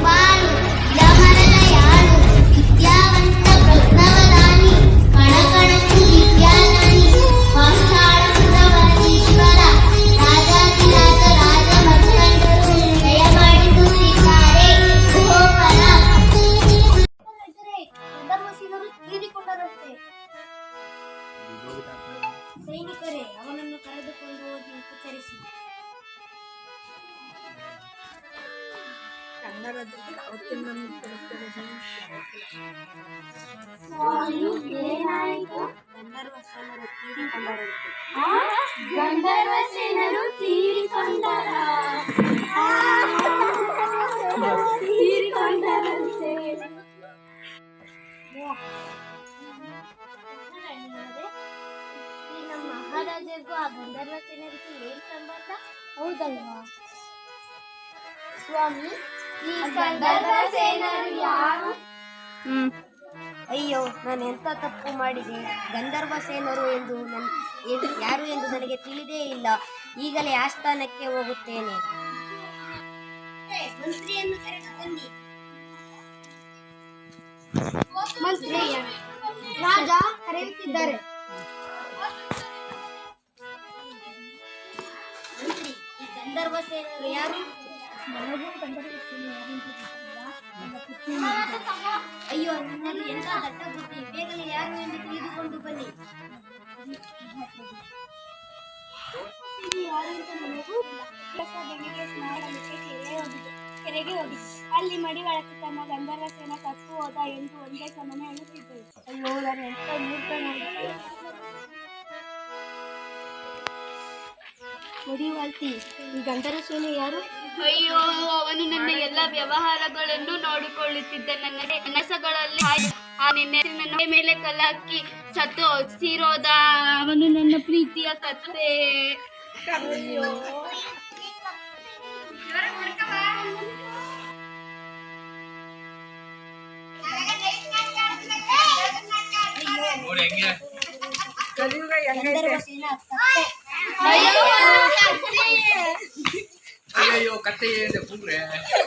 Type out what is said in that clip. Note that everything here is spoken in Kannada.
Bye. ಗಂಧರ್ವ ಸೇನರು ತೀರಿಕೊಂಡರ ತೀರಿಕೊಂಡರಂತೆ ಈ ನಮ್ಮ ಮಹಾರಾಜರಿಗೂ ಆ ಗಂಧರ್ವ ಸೇನರಿಗೂ ಏನ್ ಸಂಬಂಧ ಹೌದಲ್ವಾ ಸ್ವಾಮಿ ಈ ಗಂಧರ್ವ ಸೇನರು ಯಾರು? ಹ್ಮ್. ಅಯ್ಯೋ ನಾನು ಎಂತ ತಪ್ಪು ಮಾಡಿದೆ? ಗಂಧರ್ವ ಸೇನರು ಎಂದು ನನ್ ಎಂದು- ಯಾರು ಎಂದು ನನಗೆ ತಿಳಿದೇ ಇಲ್ಲ. ಈಗಲೇ ಆಸ್ಥಾನಕ್ಕೆ ಹೋಗುತ್ತೇನೆ. ಮಂತ್ರಿಯನ್ನು ಕರೆದು ಬನ್ನಿ. ಮಂತ್ರಿ ರಾಜ ಕರೆಯುತ್ತಿದ್ದಾರೆ. ಮಂತ್ರಿ ಈ ಗಂಧರ್ವ ಸೇನರು ಯಾರು? ಅಯ್ಯೋ ನಿನ್ನಲ್ಲಿ ಎಂತ ದಟ್ಟ ಬುದ್ಧಿ? ಬೇಗನೆ ಯಾರು ಎಂದು ತಿಳಿದುಕೊಂಡು ಬನ್ನಿ. ಕೆರೆಗೆ ಹೋಗಿ ಅಲ್ಲಿ ಮಡಿವಾಳಕ್ಕೆ ತನ್ನ ಗಂಧರ್ವ ಸೇನೆ ಕತ್ತು ಹೋದ ಎಂದು ಒಂದೇ ಸಮನೆ ಅನಿಸಿದ್ದರು ಅಯ್ಯೋ ನಾನು ಎಂತ ಮೂರ್ಖನಾಗಿದ್ದೆ. ಮಡಿವಾಳ್ತಿ. ಈ ಗಂಧರ್ವ ಸೇನೆ ಯಾರು? ಅಯ್ಯೋ ಅವನು ನನ್ನ ಎಲ್ಲ ವ್ಯವಹಾರಗಳನ್ನು ನೋಡಿಕೊಳ್ಳುತ್ತಿದ್ದ ನನ್ನ ಕೆಲಸಗಳಲ್ಲಿ ಆ ನಿನ್ನೆ ನನ್ನ ಮೇಲೆ ಕಲ್ಲಾಕಿ ಸತ್ತು ಸೀರೋದ. ಅವನು ನನ್ನ ಪ್ರೀತಿಯ ಕತ್ತೆ. ಅಯ್ಯೋ. ಸೇನ ಸತ್ತೆ. ಅಯ್ಯೋ ಕತ್ತೆ ಏನಿದೆ ಕೂಗ್ರೆ